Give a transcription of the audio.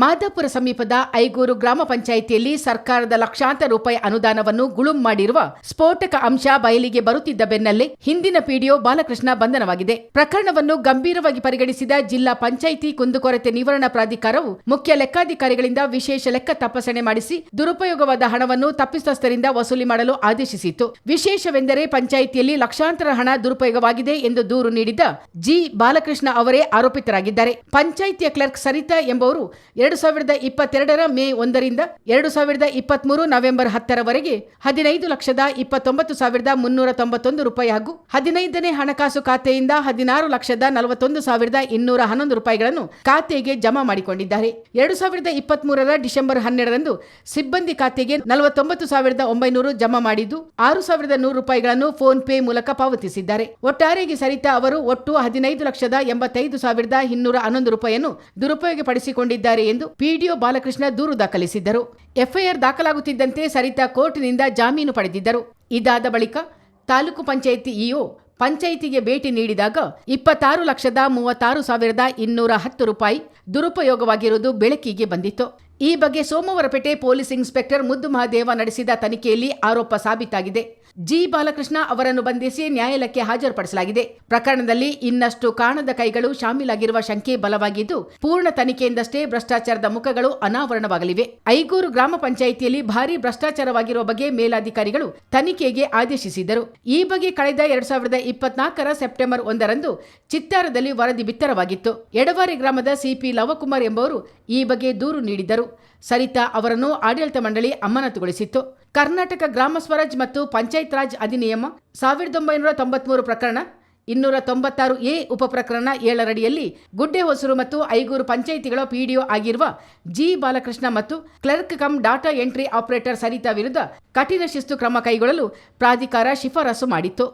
ಮಾದಾಪುರ ಸಮೀಪದ ಐಗೂರು ಗ್ರಾಮ ಪಂಚಾಯಿತಿಯಲ್ಲಿ ಸರ್ಕಾರದ ಲಕ್ಷಾಂತರ ರೂಪಾಯಿ ಅನುದಾನವನ್ನು ಗುಳುಂ ಮಾಡಿರುವ ಸ್ಫೋಟಕ ಅಂಶ ಬಯಲಿಗೆ ಬರುತ್ತಿದ್ದ ಬೆನ್ನಲ್ಲೇ ಹಿಂದಿನ ಪಿಡಿಒ ಬಾಲಕೃಷ್ಣ ಬಂಧನವಾಗಿದೆ. ಪ್ರಕರಣವನ್ನು ಗಂಭೀರವಾಗಿ ಪರಿಗಣಿಸಿದ ಜಿಲ್ಲಾ ಪಂಚಾಯಿತಿ ಕುಂದುಕೊರತೆ ನಿವಾರಣಾ ಪ್ರಾಧಿಕಾರವು ಮುಖ್ಯ ಲೆಕ್ಕಾಧಿಕಾರಿಗಳಿಂದ ವಿಶೇಷ ಲೆಕ್ಕ ತಪಾಸಣೆ ಮಾಡಿಸಿ ದುರುಪಯೋಗವಾದ ಹಣವನ್ನು ತಪ್ಪಿತಸ್ಥರಿಂದ ವಸೂಲಿ ಮಾಡಲು ಆದೇಶಿಸಿತ್ತು. ವಿಶೇಷವೆಂದರೆ ಪಂಚಾಯಿತಿಯಲ್ಲಿ ಲಕ್ಷಾಂತರ ಹಣ ದುರುಪಯೋಗವಾಗಿದೆ ಎಂದು ದೂರು ನೀಡಿದ್ದ ಜಿ. ಬಾಲಕೃಷ್ಣ ಅವರೇ ಆರೋಪಿತರಾಗಿದ್ದಾರೆ. ಪಂಚಾಯಿತಿಯ ಕ್ಲರ್ಕ್ ಸರಿತಾ ಎಂಬುವರು ಎರಡು ಸಾವಿರದ ಇಪ್ಪತ್ತೆರಡರ ಮೇ ಒಂದರಿಂದ ಎರಡು ಸಾವಿರದ ಇಪ್ಪತ್ಮೂರು ನವೆಂಬರ್ ಹತ್ತರವರೆಗೆ ಹದಿನೈದು ಲಕ್ಷದ ಇಪ್ಪತ್ತೊಂಬತ್ತು ಸಾವಿರದ ಮುನ್ನೂರ ತೊಂಬತ್ತೊಂದು ರೂಪಾಯಿ ಹಾಗೂ ಹದಿನೈದನೇ ಹಣಕಾಸು ಖಾತೆಯಿಂದ ಹದಿನಾರು ಲಕ್ಷದ ನಲವತ್ತೊಂದು ಸಾವಿರದ ಇನ್ನೂರ ಹನ್ನೊಂದು ರೂಪಾಯಿಗಳನ್ನು ಖಾತೆಗೆ ಜಮಾ ಮಾಡಿಕೊಂಡಿದ್ದಾರೆ. ಎರಡು ಸಾವಿರದ ಇಪ್ಪತ್ಮೂರರ ಡಿಸೆಂಬರ್ ಹನ್ನೆರಡರಂದು ಸಿಬ್ಬಂದಿ ಖಾತೆಗೆ ನಲವತ್ತೊಂಬತ್ತು ಸಾವಿರದ ಒಂಬೈನೂರು ಜಮಾ ಮಾಡಿದ್ದು, ಆರು ಸಾವಿರದ ನೂರು ರೂಪಾಯಿಗಳನ್ನು ಫೋನ್ ಪೇ ಮೂಲಕ ಪಾವತಿಸಿದ್ದಾರೆ. ಒಟ್ಟಾರೆಗೆ ಸರಿತಾ ಅವರು ಒಟ್ಟು ಹದಿನೈದು ಲಕ್ಷದ ಎಂಬತ್ತೈದು ಸಾವಿರದ ಇನ್ನೂರ ಹನ್ನೊಂದು ರೂಪಾಯಿಯನ್ನು ದುರುಪಯೋಗಪಡಿಸಿಕೊಂಡಿದ್ದಾರೆ ಎಂದು ಪಿಡಿಒ ಬಾಲಕೃಷ್ಣ ದೂರು ದಾಖಲಿಸಿದ್ದರು. ಎಫ್ಐಆರ್ ದಾಖಲಾಗುತ್ತಿದ್ದಂತೆ ಸರಿತಾ ಕೋರ್ಟ್ನಿಂದ ಜಾಮೀನು ಪಡೆದಿದ್ದರು. ಇದಾದ ಬಳಿಕ ತಾಲೂಕು ಪಂಚಾಯಿತಿ ಇಒ ಪಂಚಾಯಿತಿಗೆ ಭೇಟಿ ನೀಡಿದಾಗ ಇಪ್ಪತ್ತಾರು ಲಕ್ಷದ ಮೂವತ್ತಾರು ಸಾವಿರದ ಇನ್ನೂರ ಹತ್ತು ರೂಪಾಯಿ ದುರುಪಯೋಗವಾಗಿರುವುದು ಬೆಳಕಿಗೆ ಬಂದಿತ್ತು. ಈ ಬಗ್ಗೆ ಸೋಮವಾರಪೇಟೆ ಪೊಲೀಸ್ ಇನ್ಸ್ಪೆಕ್ಟರ್ ಮುದ್ದು ಮಹಾದೇವ ನಡೆಸಿದ ತನಿಖೆಯಲ್ಲಿ ಆರೋಪ ಸಾಬೀತಾಗಿದೆ. ಜಿ. ಬಾಲಕೃಷ್ಣ ಅವರನ್ನು ಬಂಧಿಸಿ ನ್ಯಾಯಾಲಯಕ್ಕೆ ಹಾಜರುಪಡಿಸಲಾಗಿದೆ. ಪ್ರಕರಣದಲ್ಲಿ ಇನ್ನಷ್ಟು ಕಾಣದ ಕೈಗಳು ಶಾಮೀಲಾಗಿರುವ ಶಂಕೆ ಬಲವಾಗಿದ್ದು, ಪೂರ್ಣ ತನಿಖೆಯಿಂದಷ್ಟೇ ಭ್ರಷ್ಟಾಚಾರದ ಮುಖಗಳು ಅನಾವರಣವಾಗಲಿವೆ. ಐಗೂರು ಗ್ರಾಮ ಪಂಚಾಯಿತಿಯಲ್ಲಿ ಭಾರಿ ಭ್ರಷ್ಟಾಚಾರವಾಗಿರುವ ಬಗ್ಗೆ ಮೇಲಾಧಿಕಾರಿಗಳು ತನಿಖೆಗೆ ಆದೇಶಿಸಿದರು ಈ ಬಗ್ಗೆ ಕಳೆದ ಎರಡ್ ಸಾವಿರದ ಇಪ್ಪತ್ನಾಲ್ಕರ ಸೆಪ್ಟೆಂಬರ್ ಒಂದರಂದು ಚಿತ್ತಾರದಲ್ಲಿ ವರದಿ ಬಿತ್ತರವಾಗಿತ್ತು. ಎಡವಾರಿ ಗ್ರಾಮದ ಸಿಪಿ ಲವಕುಮಾರ್ ಎಂಬವರು ಈ ಬಗ್ಗೆ ದೂರು ನೀಡಿದ್ದರು. ಸರಿತಾ ಅವರನ್ನು ಆಡಳಿತ ಮಂಡಳಿ ಅಮಾನತುಗೊಳಿಸಿತ್ತು. ಕರ್ನಾಟಕ ಗ್ರಾಮ ಸ್ವರಾಜ್ ಮತ್ತು ಪಂಚಾಯತ್ ರಾಜ್ ಅಧಿನಿಯಮ ಸಾವಿರದ ಒಂಬೈನೂರ ತೊಂಬತ್ಮೂರು ಪ್ರಕರಣ, ಇನ್ನೂರ ತೊಂಬತ್ತಾರು ಎ ಉಪಪ್ರಕರಣ ಏಳರಡಿಯಲ್ಲಿ ಗುಡ್ಡೆ ಹೊಸರು ಮತ್ತು ಐಗೂರು ಪಂಚಾಯಿತಿಗಳ ಪಿಡಿಒ ಆಗಿರುವ ಜಿ ಬಾಲಕೃಷ್ಣ ಮತ್ತು clerk cum data entry operator Sarita ವಿರುದ್ಧ ಕಠಿಣ ಶಿಸ್ತು ಕ್ರಮ ಕೈಗೊಳ್ಳಲು ಪ್ರಾಧಿಕಾರ ಶಿಫಾರಸು ಮಾಡಿತ್ತು.